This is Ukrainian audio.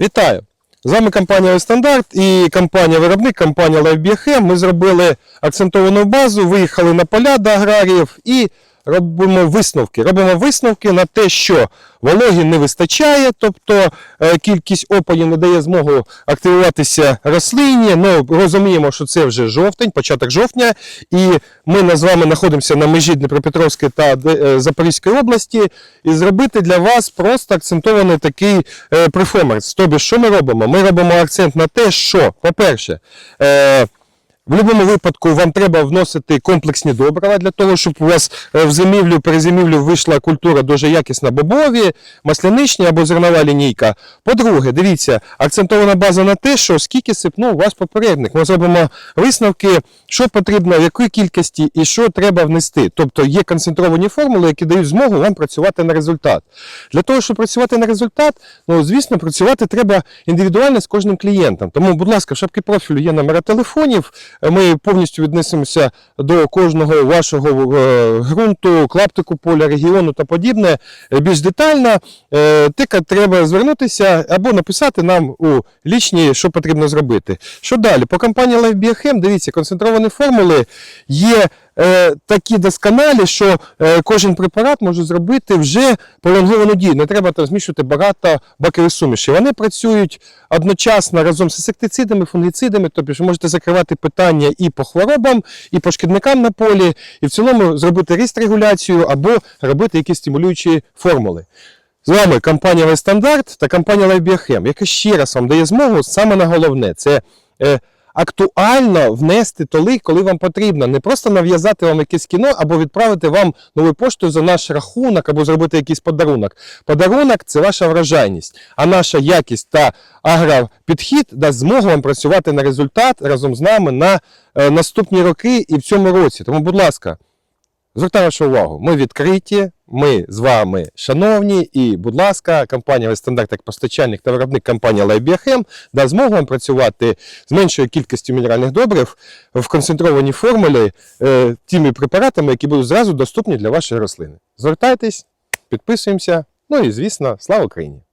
Вітаю! З вами компанія Стандарт і компанія-виробник, компанія LifeBioChem. Ми зробили акцентовану базу, виїхали на поля до аграріїв і робимо висновки. Робимо висновки на те, що вологі не вистачає, тобто е, кількість опадів не дає змогу активуватися рослині. Ну, розуміємо, що це вже жовтень, початок жовтня, і ми з вами знаходимося на межі Дніпропетровської та е, Запорізької області, і зробити для вас просто акцентований такий е, перформанс. Тобі, що ми робимо? Ми робимо акцент на те, що, по-перше, в будь-якому випадку вам треба вносити комплексні добрива для того, щоб у вас е, в зимівлю, перезимівлю вийшла культура дуже якісна бобові, масляничні або зернова лінійка. По-друге, дивіться, акцентована база на те, що скільки сипнув ваш попередник. Ми зробимо висновки, що потрібно, в якій кількості і що треба внести. Тобто є концентровані формули, які дають змогу вам працювати на результат. Для того, щоб працювати на результат, ну звісно, працювати треба індивідуально з кожним клієнтом. Тому, будь ласка, в шапці профілю є номера телефонів. Ми повністю віднесемося до кожного вашого е, ґрунту, клаптику поля, регіону та подібне е, більш детально. Тика, Тільки треба звернутися або написати нам у лічні, що потрібно зробити. Що далі? По компанії LifeBioChem, дивіться, концентровані формули є е, такі досконалі, що е, кожен препарат може зробити вже пролонговану дію. Не треба там змішувати багато бакових сумішей. Вони працюють одночасно разом з інсектицидами, фунгіцидами, тобто ви можете закривати питання і по хворобам, і по шкідникам на полі, і в цілому зробити ріст регуляцію або робити якісь стимулюючі формули. З вами компанія Вестандарт та компанія LifeBioChem, яка ще раз вам дає змогу саме на головне це е, актуально внести толи, коли вам потрібно. Не просто нав'язати вам якесь кіно або відправити вам нову пошту за наш рахунок, або зробити якийсь подарунок. Подарунок це ваша вражайність, а наша якість та агропідхід дасть змогу вам працювати на результат разом з нами на е, наступні роки і в цьому році. Тому, будь ласка. Звертаю вашу увагу, ми відкриті, ми з вами шановні, і, будь ласка, компанія Стандарт як постачальник та виробник компанія LifeBioChem дасть змогу вам працювати з меншою кількістю мінеральних добрив в концентрованій формулі е, тими препаратами, які будуть зразу доступні для вашої рослини. Звертайтесь, підписуємося. Ну і звісно, слава Україні!